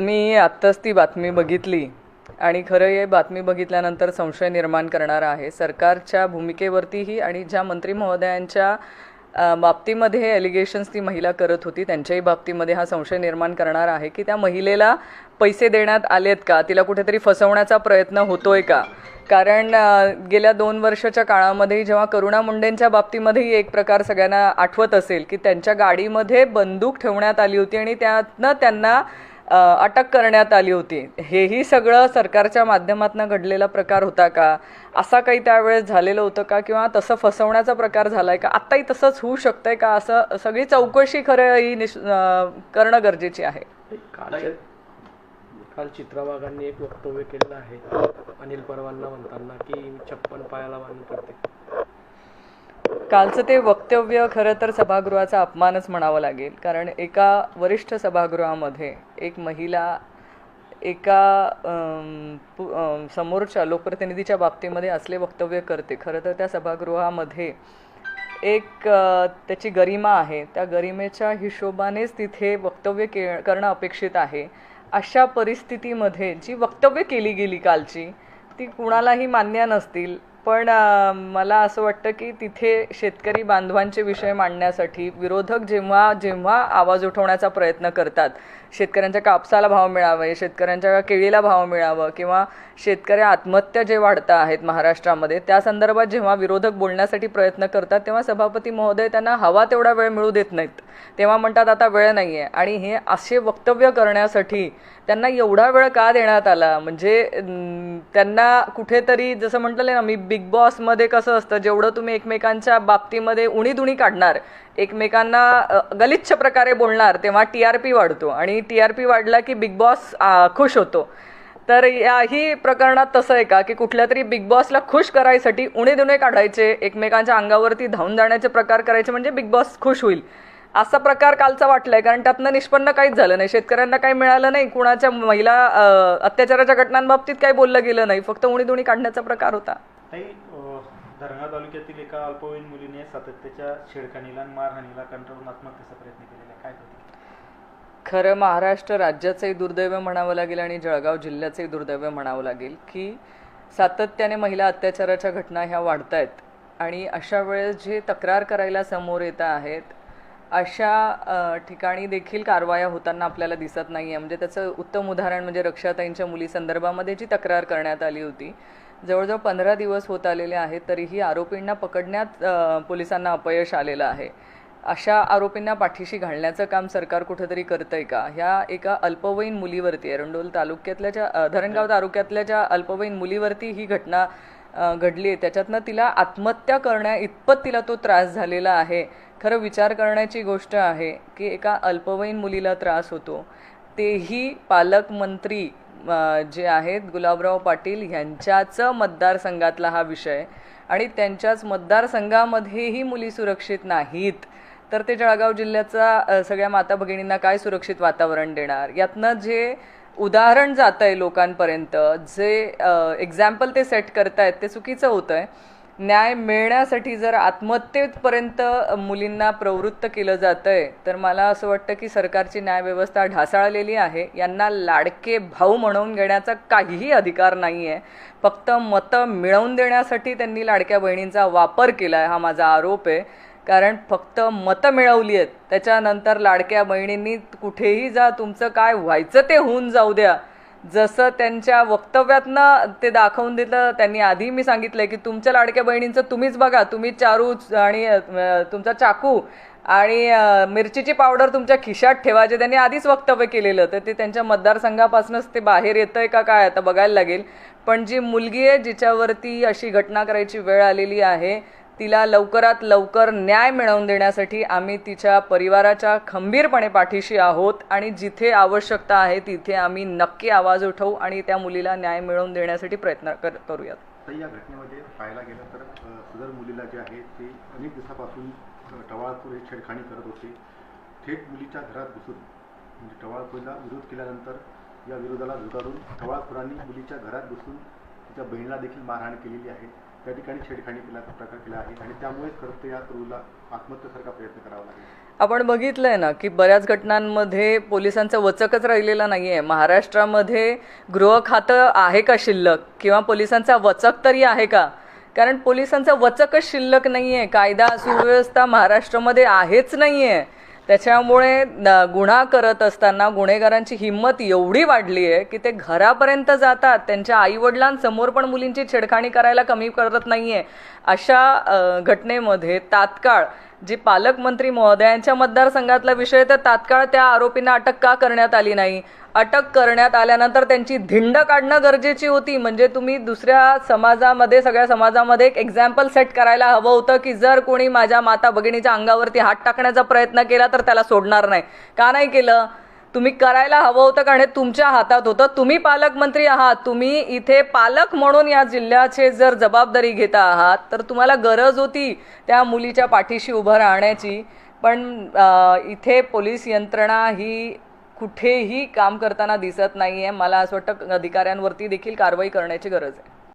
मी आत्ताच ती बातमी बघितली आणि खरं हे बातमी बघितल्यानंतर संशय निर्माण करणार आहे. सरकारच्या भूमिकेवरतीही आणि ज्या मंत्री महोदयांच्या बाबतीमध्ये हे एलिगेशन्स ती महिला करत होती त्यांच्याही बाबतीमध्ये हा संशय निर्माण करणार आहे की त्या महिलेला पैसे देण्यात आलेत का? तिला कुठेतरी फसवण्याचा प्रयत्न होतोय का? कारण गेल्या दोन वर्षाच्या काळामध्ये जेव्हा करुणा मुंडेंच्या बाबतीमध्येही एक प्रकार सगळ्यांना आठवत असेल की त्यांच्या गाडीमध्ये बंदूक ठेवण्यात आली होती आणि त्यातनं त्यांना अटक करण्यात आली होती. हेही सगळं सरकारच्या माध्यमातून घडलेला प्रकार होता का? असा काही त्यावेळेस झालेलं होतं का? किंवा तसं फसवण्याचा प्रकार झालाय का? आत्ताही तसंच होऊ शकतंय का? असं सगळी चौकशी खरं ही निश करणं गरजेची आहे. काल काल एक वक्तव्य केलेलं आहे अनिल परवांना म्हणताना की छप्पन पायाला बांधून पडते. कालचं ते वक्तव्य खरं तर सभागृहाचा अपमानच म्हणावं लागेल. कारण एका वरिष्ठ सभागृहामध्ये एक महिला एका पु- समोरच्या लोकप्रतिनिधीच्या बाबतीमध्ये असले वक्तव्य करते. खरं तर त्या सभागृहामध्ये एक त्याची गरिमा आहे. त्या गरिमेच्या हिशोबानेच तिथे वक्तव्य के करणं अपेक्षित आहे. अशा परिस्थितीमध्ये जी वक्तव्य केली गेली कालची ती कुणालाही मान्य नसतील. पण मला असं वाटतं की तिथे शेतकरी बांधवांचे विषय मांडण्यासाठी विरोधक जेव्हा जेव्हा आवाज उठवण्याचा प्रयत्न करतात शेतकऱ्यांच्या कापसाला भाव मिळावे शेतकऱ्यांच्या केळीला भाव मिळावं किंवा शेतकरी आत्महत्या जे वाढता आहेत महाराष्ट्रामध्ये त्या संदर्भात जेव्हा विरोधक बोलण्यासाठी प्रयत्न करतात तेव्हा सभापती महोदय त्यांना हवा तेवढा वेळ मिळू देत नाहीत. तेव्हा म्हणतात आता वेळ नाही आहे आणि हे असे वक्तव्य करण्यासाठी त्यांना एवढा वेळ का देण्यात आला? म्हणजे त्यांना कुठेतरी जसं म्हटलं ना मी बिग बॉसमध्ये कसं असतं जेवढं तुम्ही एकमेकांच्या बाबतीमध्ये उणीधुणी काढणार एकमेकांना गलिच्छ प्रकारे बोलणार तेव्हा टी आर पी वाढतो. आणि टी आर पी वाढला की बिग बॉस खुश होतो. तर याही प्रकरणात तसं आहे का की कुठल्या तरी बिग बॉसला खुश करायसाठी उणे दुणे काढायचे एकमेकांच्या अंगावरती धावून जाण्याचे प्रकार करायचे म्हणजे बिग बॉस खुश होईल? असा प्रकार कालचा वाटलाय कारण त्यातनं निष्पन्न काहीच झालं नाही. शेतकऱ्यांना काही मिळालं नाही कुणाच्या महिला अत्याचाराच्या घटनांबाबतीत काही बोललं गेलं नाही फक्त उणी दुणी काढण्याचा प्रकार होता. ताई अ, तालुक्यातील एका अल्पवयीन मुलीने सातत्याच्या छेडखानीला आणि मारहाणीला कंटाळून आत्महत्येचा प्रयत्न केलेला काय होती खरं महाराष्ट्र राज्याचंही दुर्दैव म्हणावं लागेल आणि जळगाव जिल्ह्याचंही दुर्दैव म्हणावं लागेल की सातत्याने महिला अत्याचाराच्या घटना ह्या वाढत आहेत आणि अशा वेळेस जे तक्रार करायला समोर येत आहेत अशा ठिकाणी देखील कारवाया होताना आपल्याला दिसत नाही आहे म्हणजे त्याचं उत्तम उदाहरण म्हणजे रक्षाताईंच्या मुलीसंदर्भामध्ये जी तक्रार करण्यात आली होती जवळजवळ पंधरा दिवस होत आलेले आहेत तरीही आरोपींना पकडण्यात पोलिसांना अपयश आलेलं आहे. अशा आरोपींना पाठीशी घालण्याचं काम सरकार कुठेतरी करतंय का? ह्या एका अल्पवयीन मुलीवरती एरंडोल तालुक्यातल्या ज्या धरणगाव तालुक्यातल्या ज्या अल्पवयीन मुलीवरती ही घटना घडली आहे त्याच्यातनं तिला आत्महत्या करण्या इतपत तिला तो त्रास झालेला आहे. खरं विचार करण्याची गोष्ट आहे की एका अल्पवयीन मुलीला त्रास होतो. तेही पालकमंत्री जे आहेत गुलाबराव पाटील ह्यांच्याच मतदारसंघातला हा विषय. आणि त्यांच्याच मतदारसंघामध्येही मुली सुरक्षित नाहीत. तर ते जळगाव जिल्ह्याचा सगळ्या माता भगिनींना काय सुरक्षित वातावरण देणार? यातनं जे उदाहरण जात आहे लोकांपर्यंत जे एक्झाम्पल ते सेट करतायत ते चुकीचं होतं आहे न्याय मिळण्यासाठी जर आत्महत्येपर्यंत मुलींना प्रवृत्त केलं जातं आहे तर मला असं वाटतं की सरकारची न्यायव्यवस्था ढासाळलेली आहे. यांना लाडके भाऊ म्हणवून घेण्याचा काहीही अधिकार नाही आहे फक्त मतं मिळवून देण्यासाठी त्यांनी लाडक्या बहिणींचा वापर केला आहे हा माझा आरोप आहे. कारण फक्त मतं मिळवली आहेत त्याच्यानंतर लाडक्या बहिणींनी कुठेही जा तुमचं काय व्हायचं ते होऊन जाऊ द्या. जसं त्यांच्या वक्तव्यातनं ते दाखवून दिलं त्यांनी आधी मी सांगितलंय की तुमच्या लाडक्या बहिणींचं तुम्हीच बघा तुम्ही चारू आणि तुमचा चाकू आणि मिरचीची पावडर तुमच्या खिशात ठेवायचे त्यांनी आधीच वक्तव्य केलेलं तर ते त्यांच्या मतदारसंघापासूनच ते बाहेर येतंय का काय आता बघायला लागेल. पण जी मुलगी आहे जिच्यावरती अशी घटना करायची वेळ आलेली आहे तिला लवकरात लवकर न्याय मिळवून देण्यासाठी आम्ही तिच्या परिवाराच्या खंबीरपणे पाठीशी आहोत आणि जिथे आवश्यकता आहे तिथे आम्ही नक्की आवाज उठवू आणि त्या मुलीला न्याय मिळवून देण्यासाठी प्रयत्न कर करूयात. या घटनेमध्ये पाहायला गेलं तर अ, सदर मुलीला जे आहे ते अनेक दिवसापासून टवाळखोर हे छेडखाणी करत होते. थेट मुलीच्या घरात घुसून म्हणजे टवाळखोरीला विरोध केल्यानंतर या विरोधाला झुगारून टवाळखोरांनी मुलीच्या घरात घुसून तिच्या बहिणीला देखील मारहाण केलेली आहे. त्या ठिकाणी छेडखाणी केल्याचा प्रकार केला आहे आणि त्यामुळेच खरं तर या तरुणीला आत्महत्येसारखा प्रयत्न करावा लागेल. आपण बघितलंय ना की बऱ्याच घटनांमध्ये पोलिसांचं वचकच राहिलेलं नाही आहे महाराष्ट्रामध्ये गृह खातं आहे का शिल्लक? किंवा पोलिसांचा वचक तरी आहे का? कारण पोलिसांचा वचकच शिल्लक नाही आहे कायदा सुव्यवस्था महाराष्ट्रामध्ये आहेच नाही आहे त्याच्यामुळे गुन्हा करत असताना गुन्हेगारांची हिंमत एवढी वाढली आहे की ते घरापर्यंत जातात. त्यांच्या आईवडिलांसमोर पण मुलींची छेडखाणी करायला कमी करत नाही आहे अशा घटनेमध्ये तात्काळ जे पालकमंत्री महोदयांच्या मतदारसंघातला विषय तर तात्काळ त्या आरोपींना अटक का करण्यात आली नाही? अटक करण्यात आल्यानंतर त्यांची धिंड काढणं गरजेची होती. म्हणजे तुम्ही दुसऱ्या समाजामध्ये सगळ्या समाजामध्ये एक एक्झाम्पल सेट करायला हवं होतं की जर कोणी माझ्या माता भगिनीच्या अंगावरती हात टाकण्याचा प्रयत्न केला तर त्याला सोडणार नाही. का नाही केलं? तुम्ही करायला हवं होतं कारण हे तुमच्या हातात होतं. तुम्ही पालकमंत्री आहात. तुम्ही इथे पालक म्हणून या जिल्ह्याचे जर जबाबदारी घेता आहात तर तुम्हाला गरज होती त्या मुलीच्या पाठीशी उभं राहण्याची. पण इथे पोलीस यंत्रणा ही कुठेही काम करताना दिसत नाही आहे मला असं वाटतं अधिकाऱ्यांवरती देखील कारवाई करण्याची गरज आहे.